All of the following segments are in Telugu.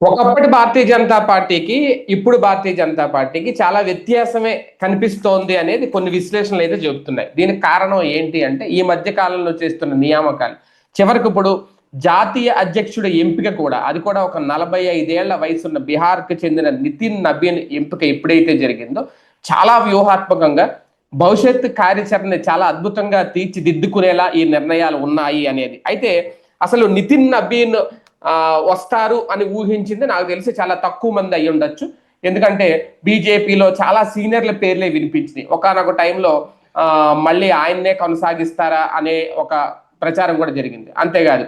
ఒకప్పటి భారతీయ జనతా పార్టీకి ఇప్పుడు భారతీయ జనతా పార్టీకి చాలా వ్యత్యాసమే కనిపిస్తోంది అనేది కొన్ని విశ్లేషణలు అయితే చెబుతున్నాయి. దీనికి కారణం ఏంటి అంటే ఈ మధ్య కాలంలో చేస్తున్న నియామకాలు. చివరికి ఇప్పుడు జాతీయ అధ్యక్షుడి ఎంపిక కూడా అది కూడా ఒక నలభై ఐదేళ్ళ వయసున్న బీహార్కు చెందిన నితిన్ నబీన్ ఎంపిక ఎప్పుడైతే జరిగిందో చాలా వ్యూహాత్మకంగా భవిష్యత్ కార్యాచరణ చాలా అద్భుతంగా తీర్చిదిద్దుకునేలా ఈ నిర్ణయాలు ఉన్నాయి అనేది. అయితే అసలు నితిన్ నబీన్ వస్తారు అని ఊహించింది. నాకు తెలిసి చాలా తక్కువ మంది అయి ఉండొచ్చు. ఎందుకంటే బీజేపీలో చాలా సీనియర్ల పేర్లే వినిపించినాయి. ఒకనొక టైంలో మళ్ళీ ఆయన్నే కొనసాగిస్తారా అనే ఒక ప్రచారం కూడా జరిగింది. అంతేకాదు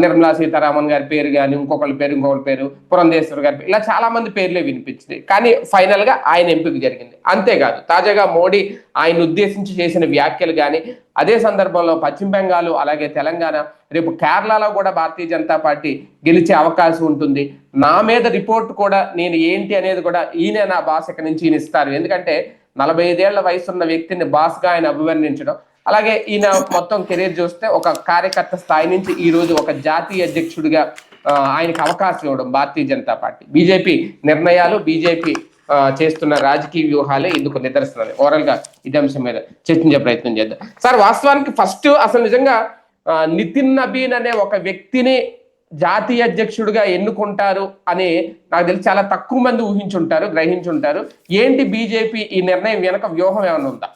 నిర్మలా సీతారామన్ గారి పేరు కానీ ఇంకొకరి పేరు ఇంకొకరి పేరు పురంధేశ్వర్ గారి పేరు ఇలా చాలా మంది పేర్లే వినిపించింది కానీ ఫైనల్గా ఆయన ఎంపిక జరిగింది. అంతేకాదు తాజాగా మోడీ ఆయన ఉద్దేశించి చేసిన వ్యాఖ్యలు కానీ అదే సందర్భంలో పశ్చిమ బెంగాల్ అలాగే తెలంగాణ రేపు కేరళలో కూడా భారతీయ జనతా పార్టీ గెలిచే అవకాశం ఉంటుంది. నా మీద రిపోర్ట్ కూడా నేను ఏంటి అనేది కూడా ఈయన నా బాస్ ఇక్కడి నుంచి ఈయన ఇస్తారు ఎందుకంటే నలభై ఐదేళ్ళ వయసున్న వ్యక్తిని బాస్గా ఆయన అభివర్ణించడం అలాగే ఈయన మొత్తం కెరీర్ చూస్తే ఒక కార్యకర్త స్థాయి నుంచి ఈ రోజు ఒక జాతీయ అధ్యక్షుడిగా ఆయనకు ఆయనకి అవకాశం ఇవ్వడం భారతీయ జనతా పార్టీ. బీజేపీ నిర్ణయాలు బీజేపీ చేస్తున్న రాజకీయ వ్యూహాలే ఇందుకు నిదర్శనాలు ఓవరాల్గా ఇది అంశం మీద చర్చించే ప్రయత్నం చేద్దాం. సార్ వాస్తవానికి ఫస్ట్ అసలు నిజంగా నితిన్ నబీన్ అనే ఒక వ్యక్తిని జాతీయ అధ్యక్షుడిగా ఎన్నుకుంటారు అని నాకు తెలిసి చాలా తక్కువ మంది ఊహించుంటారు గ్రహించుంటారు. ఏంటి బీజేపీ ఈ నిర్ణయం వెనక వ్యూహం ఏమైనా ఉందా?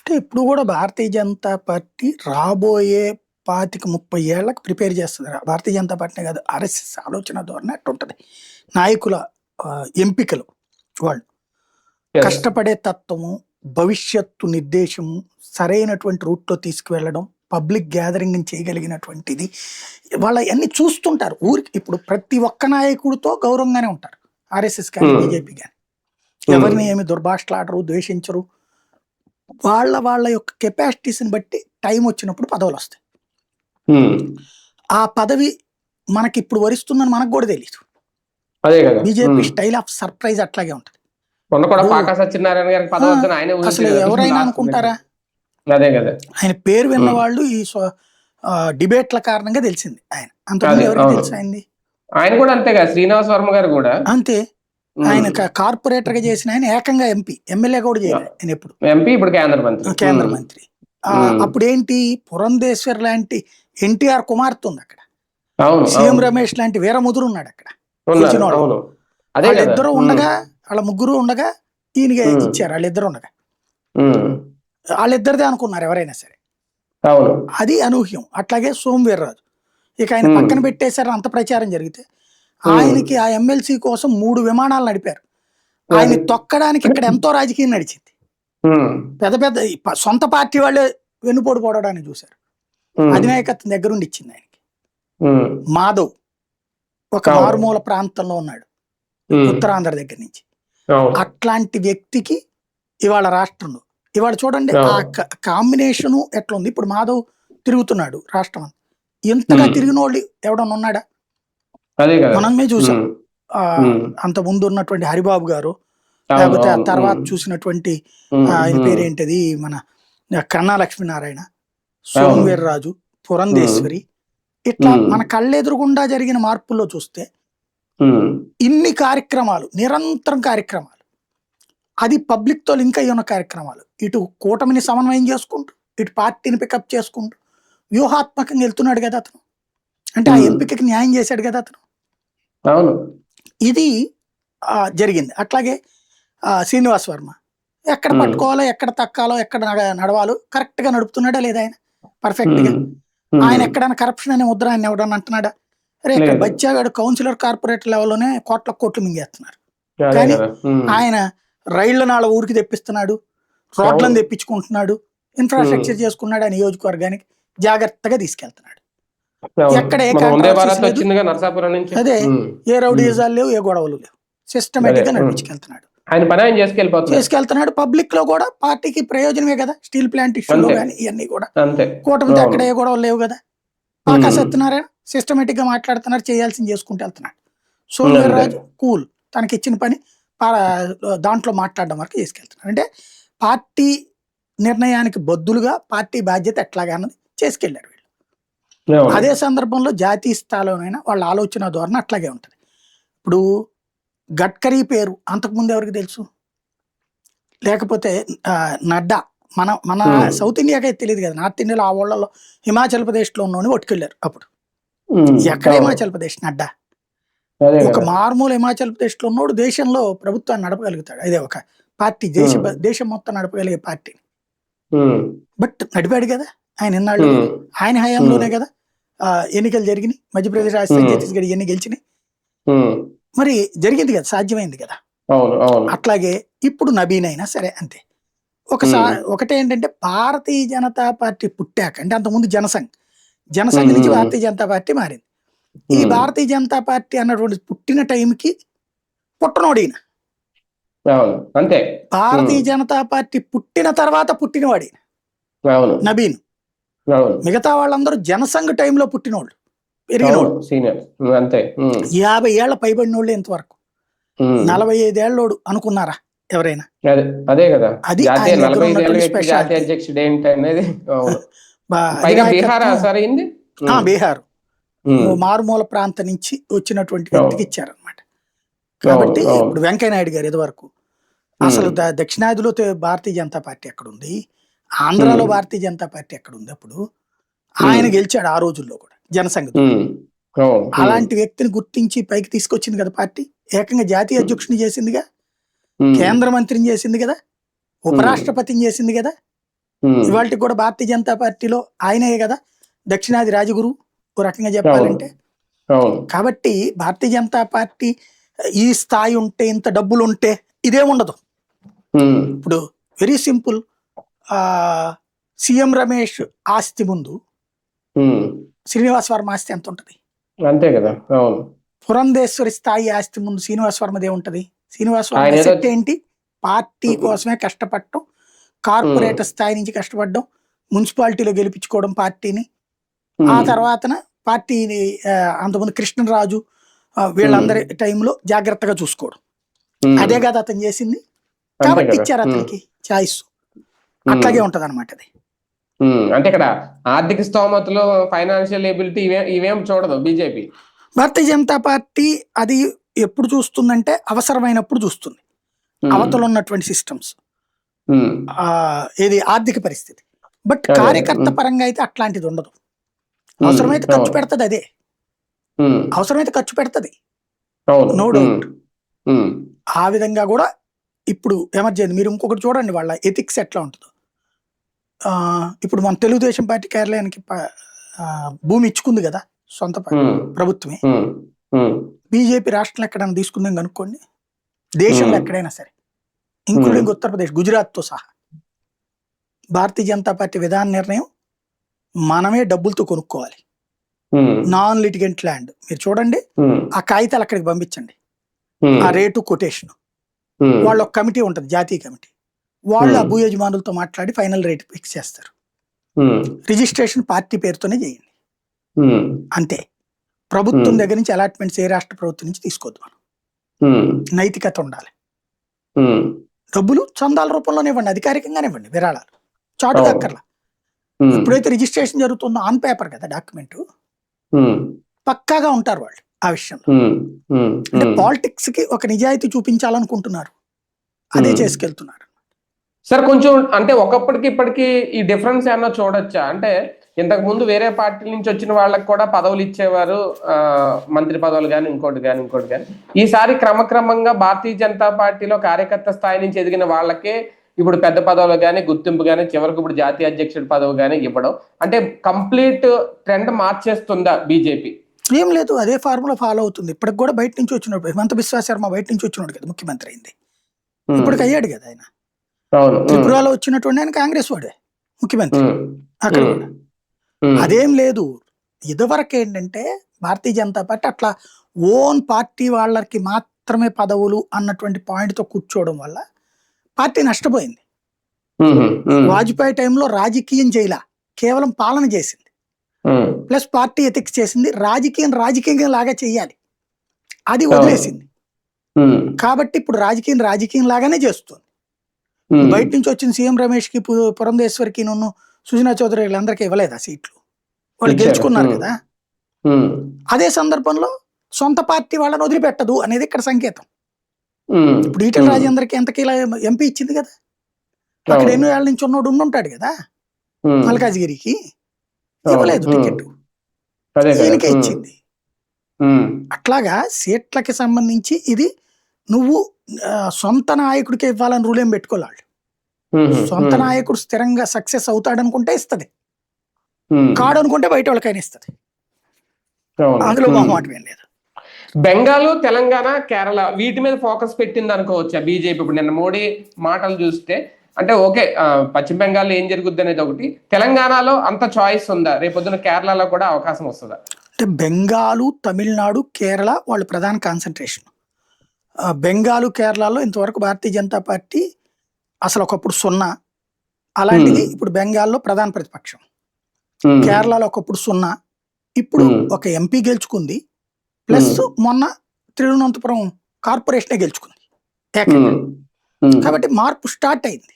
అంటే ఇప్పుడు కూడా భారతీయ జనతా పార్టీ రాబోయే పాతిక ముప్పై ఏళ్ళకి ప్రిపేర్ చేస్తుంది. భారతీయ జనతా పార్టీ కాదు ఆర్ఎస్ఎస్ ఆలోచన ధోరణి అట్టు ఉంటుంది. నాయకుల ఎంపికలు వాళ్ళు. కష్టపడే తత్వము భవిష్యత్తు నిర్దేశము సరైనటువంటి రూట్లో తీసుకువెళ్ళడం పబ్లిక్ గ్యాదరింగ్ చేయగలిగినటువంటిది వాళ్ళ అన్ని చూస్తుంటారు. ఊరికి ఇప్పుడు ప్రతి ఒక్క నాయకుడితో గౌరవంగానే ఉంటారు. ఆర్ఎస్ఎస్ కానీ Hmm. బీజేపీ కానీ ఎవరిని ఏమి దుర్భాషలాడరు ద్వేషించరు వాళ్ళ వాళ్ళ యొక్క కెపాసిటీస్ని బట్టి టైం వచ్చినప్పుడు పదవులు వస్తాయి. ఆ పదవి మనకి ఇప్పుడు వరిస్తుందని మనకు కూడా తెలియదు బీజేపీ. స్టైల్ ఆఫ్ సర్ప్రైజ్ అట్లాగే ఉంటుంది అసలు. ఎవరైనా అనుకుంటారా ఆయన పేరు విన్న. వాళ్ళు ఈ డిబేట్ల కారణంగా తెలిసింది ఆయన అంతకుముందు ఎవరికి. తెలుసు ఆయన కూడా అంతే కదా శ్రీనివాస్ వర్మ గారు కూడా అంతే. ఆయన కార్పొరేటర్గా చేసిన ఆయన ఏకంగా ఎంపీ ఎమ్మెల్యే కూడా చేయలేదు ఆయన ఎప్పుడు. ఎంపీ ఇప్పుడు కేంద్ర మంత్రి. కేంద్ర. మంత్రి. ఆ. అప్పుడేంటి? పురంధేశ్వర్ లాంటి ఎన్టీఆర్ కుమార్తె ఉంది అక్కడ. సీఎం. రమేష్ లాంటి వీరముదురు ఉన్నాడు అక్కడ. వాళ్ళిద్దరు ఉండగా వాళ్ళ ముగ్గురు ఉండగా Hmm. ఇచ్చారు వాళ్ళిద్దరు ఉండగా. వాళ్ళిద్దరిదే అనుకున్నారు ఎవరైనా సరే. అది అనూహ్యం. అట్లాగే సోమవీర్రాజు. ఇక ఆయన. పక్కన పెట్టేశారు అంత ప్రచారం జరిగితే. ఆయనకి ఆ ఎమ్మెల్సీ కోసం మూడు విమానాలు నడిపారు ఆయన. తొక్కడానికి ఇక్కడ ఎంతో రాజకీయం నడిచింది. పెద్ద పెద్ద సొంత పార్టీ వాళ్ళే వెన్నుపోటు పోవడానికి చూశారు. అధినాయకత్వం దగ్గరుండి ఇచ్చింది ఆయనకి. మాధవ్ ఒక. మారుమూల ప్రాంతంలో ఉన్నాడు. ఉత్తరాంధ్ర దగ్గర నుంచి అట్లాంటి వ్యక్తికి ఇవాళ రాష్ట్రంలో ఇవాళ చూడండి ఆ కాంబినేషను ఎట్లా ఉంది ఇప్పుడు మాధవ్ తిరుగుతున్నాడు రాష్ట్రం అంతా ఎంతగా. తిరిగిన వాళ్ళు ఎవడన్నా ఉన్నాడా అదే కదా మనమే చూసాం. అంత ముందు ఉన్నటువంటి హరిబాబు గారు లేకపోతే ఆ. తర్వాత. చూసినటువంటి. పేరేంటది మన కన్నా లక్ష్మీనారాయణ సోమవీర్రాజు పురంధేశ్వరి ఇట్లా. మన కళ్ళెదురుగుండా జరిగిన మార్పుల్లో చూస్తే. ఇన్ని కార్యక్రమాలు నిరంతరం కార్యక్రమాలు అది పబ్లిక్తో లింక్ అయ్యి ఉన్న కార్యక్రమాలు ఇటు కూటమిని సమన్వయం చేసుకుంటూ ఇటు పార్టీని పికప్ చేసుకుంటూ వ్యూహాత్మకంగా వెళ్తున్నాడు కదా అతను అంటే ఆ. ఎంపికకి న్యాయం చేశాడు కదా అతను అవును ఇది ఆ, జరిగింది అట్లాగే శ్రీనివాస్ వర్మ ఎక్కడ. పట్టుకోవాలో ఎక్కడ తక్కాలో ఎక్కడ నడ- నడవాలో కరెక్ట్గా నడుపుతున్నాడా లేదా ఆయన పర్ఫెక్ట్గా. ఆయన ఎక్కడైనా కరప్షన్ అనే ముద్ర ఆయన ఎవడన్నా అంటున్నాడా లేదు. బచ్చాగాడు కౌన్సిలర్ కార్పొరేట్ లెవెల్లోనే కోట్ల కోట్లు మింగేస్తున్నారు కానీ. ఆయన రైళ్ళ నాళ్ళ ఊరికి తెప్పిస్తున్నాడు రోడ్లను. తెప్పించుకుంటున్నాడు ఇన్ఫ్రాస్ట్రక్చర్ చేసుకున్నాడు ఆ నియోజకవర్గానికి జాగ్రత్తగా తీసుకెళ్తున్నాడు. ఎక్కడ ఏ మన వందే controversies భారత్ లేదు. వచ్చిందిగా నరసాపురం నుంచి అదే. ఏ రౌడీజాలు లేవు ఏ గొడవలు లేవు సిస్టమేటిక్గా. నడిపించుకెళ్తున్నాడు ఆయన పని ఆయన చేసుకెళ్తున్నాడు పబ్లిక్లో కూడా పార్టీకి ప్రయోజనమే కదా స్టీల్ ప్లాంట్ ఇష్యూలో. కానీ ఇవన్నీ కూడా కూటమితో. అక్కడ ఏ గొడవలు లేవు కదా. సత్యనారాయణ సిస్టమేటిక్గా మాట్లాడుతున్నారు చేయాల్సింది చేసుకుంటూ వెళ్తున్నాడు అంతే. సోమవీర్రాజు కూల్ తనకి ఇచ్చిన పని దాంట్లో మాట్లాడడం వరకు తీసుకెళ్తున్నారు అంటే పార్టీ నిర్ణయానికి బద్దులుగా పార్టీ బాధ్యత ఎట్లాగా అన్నది అవును. అదే సందర్భంలో జాతీయ స్థాయిలోనైనా వాళ్ళ ఆలోచన ధోరణి అట్లాగే ఉంటుంది. ఇప్పుడు గడ్కరీ పేరు అంతకుముందు ఎవరికి తెలుసు? లేకపోతే నడ్డా మన మన. సౌత్ ఇండియాకే తెలియదు కదా. నార్త్ ఇండియాలో ఆ ఊళ్ళలో హిమాచల్ ప్రదేశ్లో ఉన్నోని పట్టుకెళ్ళారు అప్పుడు. ఎక్కడ. హిమాచల్ ప్రదేశ్ నడ్డా? ఒక. మారుమూల హిమాచల్ ప్రదేశ్లో ఉన్నోడు దేశంలో ప్రభుత్వాన్ని నడపగలుగుతాడు. అదే ఒక పార్టీ దేశ. దేశం మొత్తం నడపగలిగే పార్టీ బట్ నడిపాడు కదా. ఆయన ఎన్నాళ్ళు ఉమ్, ఆయన హయాంలోనే కదా. ఎన్నికలు జరిగినాయి. మధ్యప్రదేశ్ రాజస్థాన్. ఛత్తీస్గఢ్ ఇవన్నీ గెలిచినాయి? మరి జరిగింది కదా సాధ్యమైంది కదా? అట్లాగే ఇప్పుడు నబీన్ అయినా సరే అంతే. ఒకసారి ఒకటే ఏంటంటే భారతీయ జనతా పార్టీ పుట్టాక అంటే అంతకుముందు జనసంఘ్ జనసంఘ్ నుంచి. భారతీయ జనతా పార్టీ మారింది. ఈ భారతీయ జనతా పార్టీ అన్నటువంటి పుట్టిన టైంకి పుట్టనోడు ఈయన అవును అంతే. భారతీయ. జనతా పార్టీ పుట్టిన తర్వాత పుట్టినవాడు నబీన్ మిగతా వాళ్ళందరూ జనసంఘ్ టైంలో పుట్టినోళ్ళు పెరిగినోళ్ళు. సీనియర్ అంతే యాభై ఏళ్ళ పైబడినోళ్ళు ఇంతవరకు. నలభై ఐదేళ్ళోడు అనుకున్నారా ఎవరైనా? అదే కదా. అది అధ్యక్షుడు బీహార్ బీహార్. మారుమూల ప్రాంతం నుంచి వచ్చినటువంటి. వ్యక్తికి ఇచ్చారనమాట కాబట్టి. ఇప్పుడు వెంకయ్య నాయుడు గారు ఇదివరకు అసలు దక్షిణాదిలో భారతీయ జనతా పార్టీ ఎక్కడ ఉంది ఆంధ్రాలో. భారతీయ జనతా పార్టీ ఎక్కడ ఉంది అప్పుడు? ఆయన గెలిచాడు ఆ రోజుల్లో కూడా జనసంఘ ఉమ్, అవును ఉమ్, అలాంటి వ్యక్తిని గుర్తించి పైకి తీసుకొచ్చింది కదా పార్టీ? ఏకంగా జాతీయ అధ్యక్షుని చేసిందిగా? కేంద్ర మంత్రిని చేసింది కదా? ఉపరాష్ట్రపతిని చేసింది కదా? ఉమ్, ఇవాళకి కూడా భారతీయ జనతా పార్టీలో ఆయనే కదా? దక్షిణాది రాజగురు ఓ రకంగా చెప్పాలంటే. కాబట్టి భారతీయ జనతా పార్టీ ఈ స్థాయి ఉంటే ఇంత డబ్బులు ఉంటే ఇదే ఉండదు ఇప్పుడు వెరీ సింపుల్. సీఎం రమేష్ ఆస్తి ముందు శ్రీనివాస్ వర్మ ఆస్తి ఎంత ఉంటది? అంతే కదా అవును. పురంధేశ్వరి స్థాయి ఆస్తి ముందు శ్రీనివాస్ వర్మదే ఉంటది శ్రీనివాస్ వర్మ సెట్ ఏంటి? పార్టీ కోసమే కష్టపడటం కార్పొరేటర్ స్థాయి నుంచి కష్టపడడం మున్సిపాలిటీలో గెలిపించుకోవడం పార్టీని. ఆ ఉమ్, తర్వాతన పార్టీని అంతకుముందు కృష్ణరాజు వీళ్ళందరి టైంలో జాగ్రత్తగా చూసుకోవడం. అదే కదా అతను చేసింది. కాబట్టి. ఇచ్చారు అతనికి చాయిస్ అట్లాగే ఉంటది అనమాట అది అంటే ఇక్కడ ఆర్థిక స్తోమతలు ఫైనాన్షియల్ ఎబిలిటీ ఇవే చూడదు బీజేపీ. భారతీయ జనతా పార్టీ అది ఎప్పుడు చూస్తుందంటే అవసరమైనప్పుడు చూస్తుంది. అవతల ఉన్నటువంటి సిస్టమ్స్. ఏది ఆర్థిక పరిస్థితి. బట్ కార్యకర్త. పరంగా అయితే అట్లాంటిది ఉండదు. అవసరమైతే ఖర్చు. పెడతది అదే. అవసరమైతే ఖర్చు పెడతది. doubt. ఉమ్, ఆ విధంగా కూడా ఇప్పుడు ఎమర్జెన్సీ మీరు ఇంకొకటి చూడండి వాళ్ళ ఎథిక్స్ ఎట్లా ఉంటుందో. ఇప్పుడు మన తెలుగుదేశం పార్టీ ఆ, భూమి ఇచ్చుకుంది కదా సొంత ప్రభుత్వమే. బీజేపీ రాష్ట్రంలో ఎక్కడైనా తీసుకుందాం కనుక్కోండి దేశంలో. ఎక్కడైనా సరే ఇంక్లూడింగ్ ఉత్తరప్రదేశ్ గుజరాత్తో సహా భారతీయ జనతా పార్టీ విధాన నిర్ణయం మనమే డబ్బులతో కొనుక్కోవాలి. Non litigant land. మీరు చూడండి ఆ కాగితాలు అక్కడికి పంపించండి. ఆ రేటు కొటేషన్. వాళ్ళ ఒక కమిటీ ఉంటుంది జాతీయ కమిటీ. వాళ్ళు ఆ Hmm. భూ యజమానులతో మాట్లాడి ఫైనల్ రేట్ ఫిక్స్ చేస్తారు. ఉమ్, రిజిస్ట్రేషన్ పార్టీ పేరుతోనే చేయండి. ఉమ్, అంతే. ప్రభుత్వం Hmm. దగ్గర నుంచి అలాట్మెంట్స్ ఏ రాష్ట్ర ప్రభుత్వం నుంచి తీసుకోవద్దు మనం. నైతికత ఉండాలి. డబ్బులు చందాల రూపంలోనే ఇవ్వండి అధికారికంగానే ఇవ్వండి విరాళాలు. చాటు అవును. దక్కర్లా ఎప్పుడైతే రిజిస్ట్రేషన్ జరుగుతుందో ఆన్ పేపర్ కదా డాక్యుమెంట్. పక్కాగా ఉంటారు వాళ్ళు ఆ విషయంలో. అంటే. పాలిటిక్స్కి ఒక నిజాయితీ చూపించాలనుకుంటున్నారు. అదే Hmm. చేసుకెళ్తున్నారు. సార్ కొంచెం అంటే ఒకప్పటికి ఇప్పటికి ఈ డిఫరెన్స్ ఏమన్నా చూడొచ్చా? అంటే ఇంతకు ముందు వేరే పార్టీ నుంచి వచ్చిన వాళ్ళకి కూడా పదవులు ఇచ్చేవారు మంత్రి పదవులు కానీ ఇంకోటి కానీ ఇంకోటి కానీ ఈసారి క్రమక్రమంగా భారతీయ జనతా పార్టీలో కార్యకర్త స్థాయి నుంచి ఎదిగిన వాళ్ళకే ఇప్పుడు పెద్ద పదవులు కానీ గుర్తింపు కానీ చివరికి ఇప్పుడు జాతీయ అధ్యక్షుడి పదవి కానీ ఇవ్వడం. అంటే కంప్లీట్ ట్రెండ్ మార్చేస్తుందా బీజేపీ? ఏం లేదు అదే ఫార్ములా ఫాలో అవుతుంది. ఇప్పటికి కూడా బయట నుంచి వచ్చినప్పుడు హిమంత బిశ్వా శర్మ బయట నుంచి వచ్చినాడు కదా ముఖ్యమంత్రి అయింది. ఇప్పటికి అయ్యాడు కదా ఆయన. త్రిపురలో వచ్చినటువంటి ఆయన కాంగ్రెస్ వాడే ముఖ్యమంత్రి. అక్కడ అదేం లేదు. ఇదివరకు ఏంటంటే భారతీయ జనతా పార్టీ అట్లా ఓన్ పార్టీ వాళ్ళకి మాత్రమే పదవులు అన్నటువంటి point తో కూర్చోవడం వల్ల పార్టీ నష్టపోయింది. వాజ్పేయి టైంలో రాజకీయం చేయలా కేవలం పాలన చేసింది. ప్లస్ పార్టీ ఎథిక్స్ చేసింది రాజకీయం రాజకీయం లాగా చేయాలి. అది వదిలేసింది. కాబట్టి ఇప్పుడు రాజకీయం రాజకీయం లాగానే చేస్తుంది. బయట నుంచి వచ్చిన సీఎం రమేష్కి పురంధేశ్వరికి నన్ను సుజనా చౌదరి వీళ్ళందరికీ ఇవ్వలేదా సీట్లు? వాళ్ళు. గెలుచుకున్నారు. కదా? అదే సందర్భంలో సొంత పార్టీ వాళ్ళని వదిలిపెట్టదు అనేది ఇక్కడ సంకేతం. ఇప్పుడు ఈటల రాజేంద్రకి ఎంత కీల ఎంపీ ఇచ్చింది కదా? అక్కడ ఎన్నో ఏళ్ళ నుంచి ఉన్నోడు ఉండుంటాడు కదా? మల్కాజ్గిరికి ఇవ్వలేదు టికెట్. ఈయనకే ఇచ్చింది. అట్లాగా సీట్లకి సంబంధించి ఇది నువ్వు ఆ, సొంత నాయకుడికి ఇవ్వాలని రూల్ ఏం పెట్టుకోవాలి సొంత నాయకుడు స్థిరంగా సక్సెస్ అవుతాడనుకుంటే ఇస్తది. కాడు అనుకుంటే బయట వాళ్ళకైనా ఇస్తది. అందులో. మొహమాటం ఏం లేదు. బెంగాల్ తెలంగాణ కేరళ వీటి మీద ఫోకస్ పెట్టింది అనుకోవచ్చా బీజేపీ? ఇప్పుడు నిన్న మోడీ మాటలు చూస్తే అంటే ఓకే పశ్చిమ బెంగాల్లో ఏం జరుగుద్ది అనేది ఒకటి. తెలంగాణలో అంత చాయిస్ ఉందా? రేపొద్దున కేరళలో కూడా అవకాశం వస్తుందా? అంటే బెంగాలు తమిళనాడు కేరళ వాళ్ళు ప్రధాన కాన్సన్ట్రేషన్ బెంగాలు కేరళలో ఇంతవరకు భారతీయ జనతా పార్టీ అసలు ఒకప్పుడు సున్నా. అలాంటిది. ఇప్పుడు బెంగాల్లో ప్రధాన ప్రతిపక్షం. కేరళలో ఒకప్పుడు సున్నా. ఇప్పుడు. ఒక ఎంపీ గెలుచుకుంది. ప్లస్. మొన్న తిరువనంతపురం కార్పొరేషనే గెలుచుకుంది. కాబట్టి మార్పు స్టార్ట్ అయింది.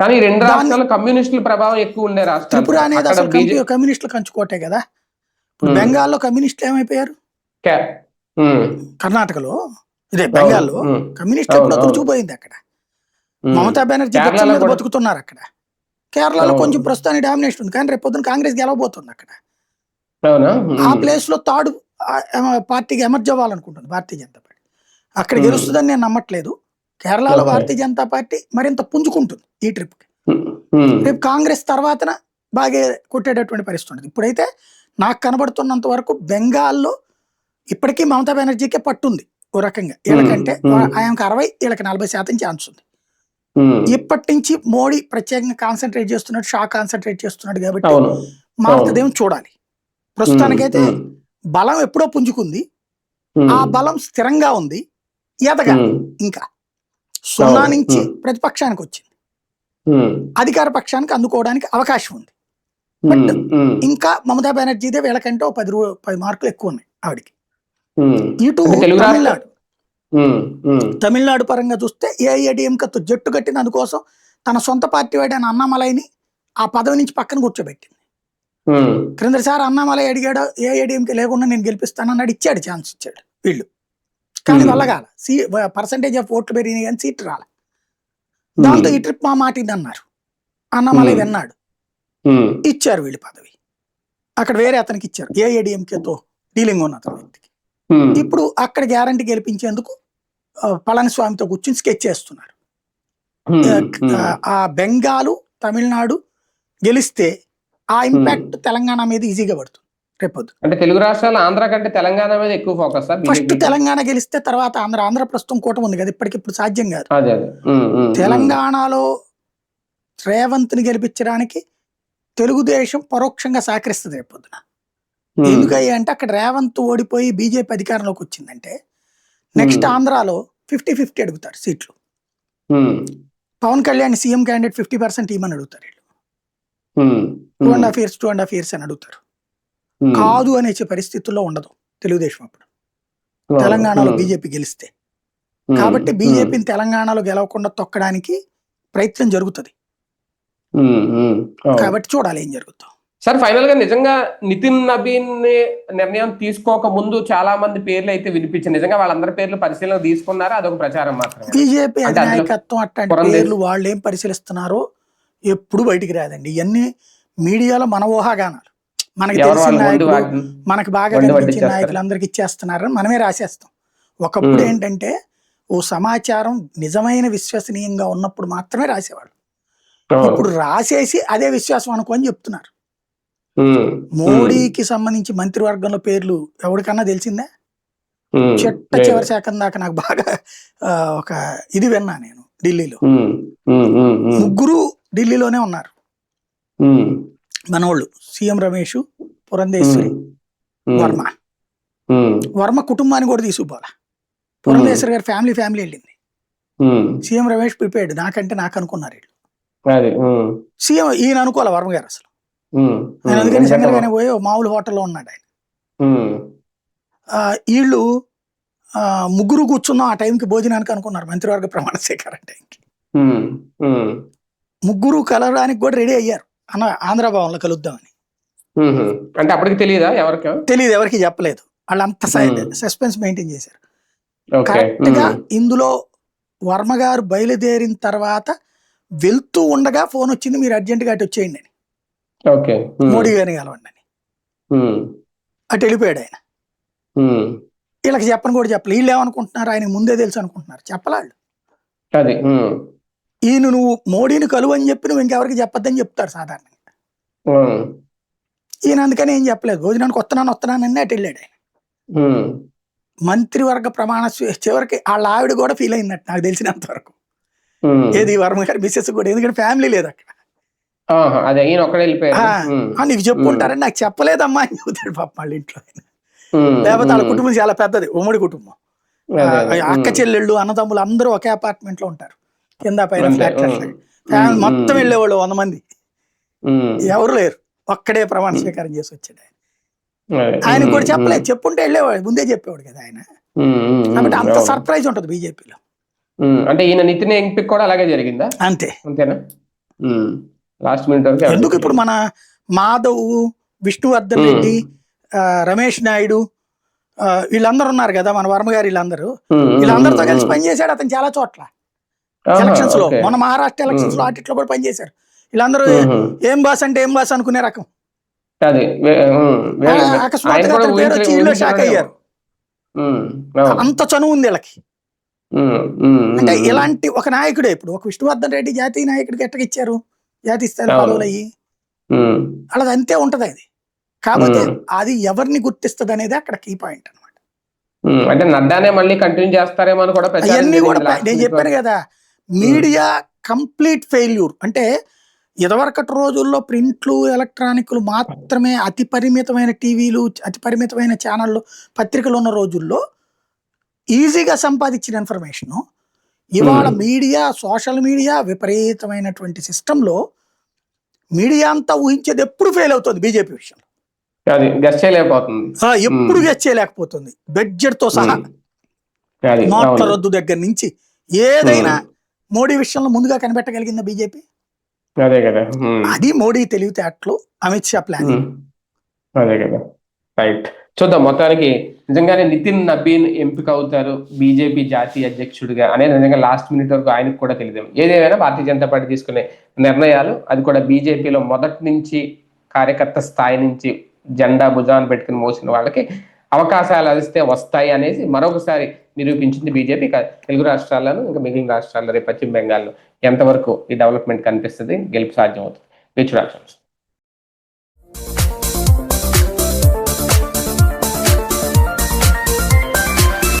కానీ రెండు రాష్ట్రాలు కమ్యూనిస్టుల ప్రభావం ఎక్కువ ఉండే రాష్ట్రాలు. త్రిపుర అనేది అసలు కమ్యూనిస్టులు కంచుకోటే కదా. ఇప్పుడు. బెంగాల్లో కమ్యూనిస్టులు ఏమైపోయారు? కర్ణాటకలో ఇదే బెంగాల్లో కమ్యూనిస్ట్ ఎప్పుడో అవును. తుడిచిపోయింది అక్కడ. మమతా బెనర్జీ మీద కూడా- బతుకుతున్నారు అక్కడ. కేరళలో. కొంచెం ప్రస్తుతానికి డామినేషన్ ఉంది కానీ రేపు పొద్దున కాంగ్రెస్ గెలవబోతుంది అక్కడ. ఆ ప్లేస్లో తాడు పార్టీకి ఎమర్జ్ అవ్వాలనుకుంటుంది భారతీయ జనతా పార్టీ. అక్కడ. గెలుస్తుందని నేను నమ్మట్లేదు. కేరళలో. భారతీయ జనతా పార్టీ మరింత పుంజుకుంటుంది ఈ ట్రిప్కి. ఉమ్, ఉమ్, రేపు కాంగ్రెస్ తర్వాతన బాగా కొట్టేటటువంటి పరిస్థితి ఉంటుంది. ఇప్పుడైతే నాకు కనబడుతున్నంత వరకు బెంగాల్లో ఇప్పటికీ మమతా బెనర్జీకే పట్టుంది. ఓ రకంగా. వీళ్ళకంటే. ఆయనకు అరవై వీళ్ళకి నలభై శాతం ఛాన్స్ ఉంది. ఇప్పటి నుంచి మోడీ ప్రత్యేకంగా కాన్సన్ట్రేట్ చేస్తున్నాడు షా కాన్సన్ట్రేట్ చేస్తున్నాడు కాబట్టి మారుతుందేమో చూడాలి. ప్రస్తుతానికైతే బలం ఎప్పుడో పుంజుకుంది. ఆ బలం స్థిరంగా ఉంది. ఎదగా ఇంకా. సున్నా. నుంచి. ప్రతిపక్షానికి వచ్చింది. అధికార పక్షానికి అందుకోవడానికి అవకాశం ఉంది. ఉమ్, ఇంకా మమతా బెనర్జీదే వీళ్ళకంటే ఓ పది రూ పది మార్కులు ఎక్కువ ఉన్నాయి ఆవిడకి. ఇటు తమిళనాడు. తమిళనాడు పరంగా చూస్తే ఏఐడిఎంకతో జట్టు కట్టిన అందుకోసం తన సొంత పార్టీ వాడైన అన్నామలైని ఆ పదవి నుంచి పక్కన కూర్చోబెట్టింది. క్రిందసారి అన్నామలై అడిగాడు ఏఐడిఎంకి లేకుండా నేను గెలిపిస్తాను అన్నాడు ఇచ్చాడు ఛాన్స్ ఇచ్చాడు వీళ్ళు. కానీ. వల్ల కాల సీ పర్సంటేజ్ ఆఫ్ ఓట్లు పెరిగినాయి కానీ సీట్ రాల. దాంతో ఈ ట్రిప్ మా మాట ఇది అన్నారు అన్నామలై. విన్నాడు. ఇచ్చారు వీళ్ళు పదవి. అక్కడ వేరే అతనికి ఇచ్చారు ఏఐడిఎంకేతో డీలింగ్ ఉన్న అతని వ్యక్తికి. ఇప్పుడు అక్కడ గ్యారంటీ గెలిపించేందుకు పళనిస్వామితో కూర్చుని స్కెచ్ చేస్తున్నారు. ఆ, ఉమ్. ఆ బెంగాలు తమిళనాడు గెలిస్తే ఆ ఇంపాక్ట్ తెలంగాణ మీద ఈజీగా పడుతుంది రేపొద్దు అంటే తెలుగు రాష్ట్రాలు ఆంధ్ర కంటే తెలంగాణ మీద ఎక్కువ ఫోకస్ ఫస్ట్ తెలంగాణ గెలిస్తే తర్వాత ఆంధ్ర ఆంధ్ర ప్రస్తుతం కూటమి ఉంది కదా ఇప్పటికిప్పుడు సాధ్యం కాదు. తెలంగాణలో రేవంత్ని గెలిపించడానికి తెలుగుదేశం పరోక్షంగా సహకరిస్తుంది రేపొద్దున. ఎందుకయ్యా అంటే అక్కడ రేవంత్ ఓడిపోయి బీజేపీ అధికారంలోకి వచ్చిందంటే నెక్స్ట్. ఆంధ్రాలో ఫిఫ్టీ ఫిఫ్టీ అడుగుతారు సీట్లు. Pawan Kalyan CM candidate fifty percent ఇవ్వమని అడుగుతారు వీళ్ళు. Two and half years two and half years అని అడుగుతారు. కాదు అనే పరిస్థితుల్లో ఉండదు తెలుగుదేశం అప్పుడు. తెలంగాణలో బీజేపీ గెలిస్తే. కాబట్టి బీజేపీని తెలంగాణలో గెలవకుండా తొక్కడానికి ప్రయత్నం జరుగుతుంది. కాబట్టి చూడాలి ఏం జరుగుతుందో సార్ ఫైనల్గా నిజంగా నితిన్ నబీన్ నిర్ణయం తీసుకోక ముందు చాలా మంది పేర్లు అయితే వినిపించాయి. నిజంగా వాళ్ళందరి పేర్లు పరిశీలన తీసుకున్నారా? అదొక ప్రచారం బీజేపీ అధినాయకత్వం అట్లాంటి పేర్లు వాళ్ళు ఏం పరిశీలిస్తున్నారో ఎప్పుడు బయటికి రాదండి. ఇవన్నీ మీడియాలో మన ఊహాగానాలు. మనకి తెలిసిన నాయకులు వాటిని మనకు బాగా కనిపించిన వడ్డించేస్తారు. నాయకులు అందరికి ఇచ్చేస్తున్నారని మనమే రాసేస్తాం. ఒకప్పుడు. ఏంటంటే ఓ సమాచారం నిజమైన విశ్వసనీయంగా ఉన్నప్పుడు మాత్రమే రాసేవాళ్ళు. ఇప్పుడు రాసేసి అదే విశ్వాసం అనుకోని చెప్తున్నారు. మోడీకి సంబంధించి మంత్రివర్గంలో పేర్లు ఎవరికన్నా తెలిసిందే? చెట్ట. చివరి శాఖం దాకా నాకు బాగా ఒక ఇది విన్నా నేను ఢిల్లీలో. ముగ్గురు ఢిల్లీలోనే ఉన్నారు. మనోళ్ళు సీఎం రమేష్ పురంధేశ్వరి వర్మ. వర్మ కుటుంబాన్ని కూడా తీసుకుపోవాలా? పురంధేశ్వరి గారి ఫ్యామిలీ ఫ్యామిలీ వెళ్ళింది. సీఎం రమేష్ ప్రిపేర్డ్ నాకంటే నాకు అనుకున్నారు వీళ్ళు. సీఎం ఈయన అనుకోవాలి వర్మ గారు అసలు? ఆయన అందుకని ఎందుకంటే సింగల్గానే పోయి మామూలు హోటల్లో ఉన్నాడు ఆయన. వీళ్ళు ముగ్గురు కూర్చున్నాం ఆ టైంకి భోజనానికి అనుకున్నారు మంత్రివర్గ ప్రమాణ స్వీకారం టైంకి. ముగ్గురు కలవడానికి కూడా రెడీ అయ్యారు. అన్న ఆంధ్ర భవన్లో కలుద్దామని. అంటే అప్పటికి తెలియదా ఎవరికో? తెలియదు ఎవరికి చెప్పలేదు. వాళ్ళు అంత. సస్పెన్స్ మెయింటైన్ చేశారు. కరెక్ట్గా ఇందులో వర్మ గారు బయలుదేరిన తర్వాత వెళ్తూ ఉండగా ఫోన్ వచ్చింది మీరు అర్జెంట్గా అటు వచ్చేయండి అని. మోడీ గారిని కలవండి అని. అటు వెళ్ళిపోయాడు ఆయన. వీళ్ళకి చెప్పని కూడా చెప్పలే. వీళ్ళు ఏమనుకుంటున్నారు? ఆయన ముందే తెలుసు అనుకుంటున్నారు. చెప్పలాళ్ళు అది ఈయన నువ్వు మోడీని కలువు అని చెప్పి నువ్వు ఇంకెవరికి చెప్పొద్దని చెప్తారు సాధారణంగా. ఈయన అందుకని ఏం చెప్పలేదు. భోజనానికి వస్తున్నాను వస్తున్నానని అటు వెళ్ళాడు ఆయన. మంత్రివర్గ ప్రమాణ చివరికి వాళ్ళ ఆవిడ కూడా ఫీల్ అయిందట నాకు తెలిసినంత వరకు. ఏది వర్మ గారి మిస్సెస్ కూడా. ఎందుకంటే ఫ్యామిలీ లేదు అక్కడ. అదే ఈయన ఒక్కడే వెళ్ళిపోయారు నీకు చెప్పుకుంటారని నాకు చెప్పలేదమ్మా అని చెబుతాడు పాప వాళ్ళ ఇంట్లో ఆయన. లేకపోతే వాళ్ళ కుటుంబం చాలా పెద్దది ఉమ్మడి కుటుంబం. అక్క చెల్లెళ్ళు అన్నదమ్ములు అందరూ ఒకే అపార్ట్మెంట్లో ఉంటారు. కింద పైన ఫ్లాట్ మొత్తం వెళ్ళేవాళ్ళు వంద మంది. ఎవరు లేరు. ఒక్కడే ప్రమాణ స్వీకారం చేసి వచ్చాడు ఆయన. ఆయన కూడా చెప్పలేదు. చెప్పుంటే వెళ్ళేవాడు ముందే చెప్పేవాడు కదా ఆయన. కాబట్టి అంత. సర్ప్రైజ్ ఉంటుంది బీజేపీలో. అంటే ఈయన నితిన్ ఎంపిక కూడా అలాగే జరిగిందా? అంతే. అంతేనా? లాస్ట్ మినిట్ వరకు ఎందుకు ఇప్పుడు మన మాధవ్ విష్ణువర్ధన్. రెడ్డి రమేష్ నాయుడు వీళ్ళందరూ ఉన్నారు కదా మన వర్మ గారు వీళ్ళందరూ. వీళ్ళందరితో కలిసి పనిచేశాడు అతను చాలా చోట్ల. ఎలక్షన్స్లో. మన మహారాష్ట్ర ఎలక్షన్స్లో. వాటిలో కూడా పనిచేశారు. వీళ్ళందరూ ఏం బాస్ అంటే ఏం బాస్ అనుకునే రకం. అకస్మాత్తుగా అతని పేరు వచ్చి వీళ్ళు షాక్ అయ్యారు. అంత చనువు ఉంది వీళ్ళకి. అంటే ఇలాంటి ఒక నాయకుడే ఇప్పుడు ఒక విష్ణువర్ధన్ రెడ్డి జాతీయ నాయకుడికి ఎట్టకి ఇచ్చారు జాతీయ స్థాయి అవును. పదవులు అయ్యి అలాది అంతే ఉంటది అది. కాకపోతే. అది ఎవరిని గుర్తిస్తుంది అనేది అక్కడ కీ పాయింట్ అనమాట అంటే నడ్డానే మళ్ళీ కంటిన్యూ చేస్తారేమో అని కూడా ప్రచారం అవన్నీ కూడా నేను చెప్పాను. కదా మీడియా కంప్లీట్ ఫెయిల్యూర్. అంటే ఇదివరకటి రోజుల్లో ప్రింట్లు ఎలక్ట్రానిక్లు మాత్రమే అతి పరిమితమైన టీవీలు అతి పరిమితమైన ఛానళ్ళు పత్రికలు ఉన్న రోజుల్లో ఈజీగా సంపాదించిన ఇన్ఫర్మేషన్ ఇవాళ. మీడియా సోషల్ మీడియా విపరీతమైనటువంటి సిస్టంలో మీడియా అంతా ఊహించేది ఎప్పుడు ఫెయిల్ అవుతుంది బీజేపీ విషయంలో. ఎప్పుడు గెస్ చేయలేకపోతుంది. బడ్జెట్తో సహా నోట్ల. రద్దు దగ్గర నుంచి ఏదైనా మోడీ విషయంలో ముందుగా కనిపెట్టగలిగిందా బీజేపీ? అదే కదా. అది మోడీ తెలివితేటలు అమిత్ షా ప్లాన్ అదే కదా. రైట్ చూద్దాం మొత్తానికి నిజంగానే నితిన్ నబీన్ ఎంపిక అవుతారు బీజేపీ జాతీయ అధ్యక్షుడిగా అనేది నిజంగా లాస్ట్ మినిట్ వరకు ఆయనకు కూడా తెలియదు. ఏదేమైనా భారతీయ జనతా పార్టీ తీసుకునే నిర్ణయాలు అది కూడా బీజేపీలో మొదటి నుంచి కార్యకర్త స్థాయి నుంచి జెండా భుజాన్ని పెట్టుకుని మోసిన వాళ్ళకి అవకాశాలు అదిస్తే వస్తాయి అనేసి మరొకసారి నిరూపించింది బీజేపీ. తెలుగు రాష్ట్రాలను ఇంకా మిగిలిన రాష్ట్రాల్లో రేపు పశ్చిమ బెంగాల్లో ఎంతవరకు ఈ డెవలప్మెంట్ కనిపిస్తుంది గెలుపు సాధ్యం అవుతుంది వేచి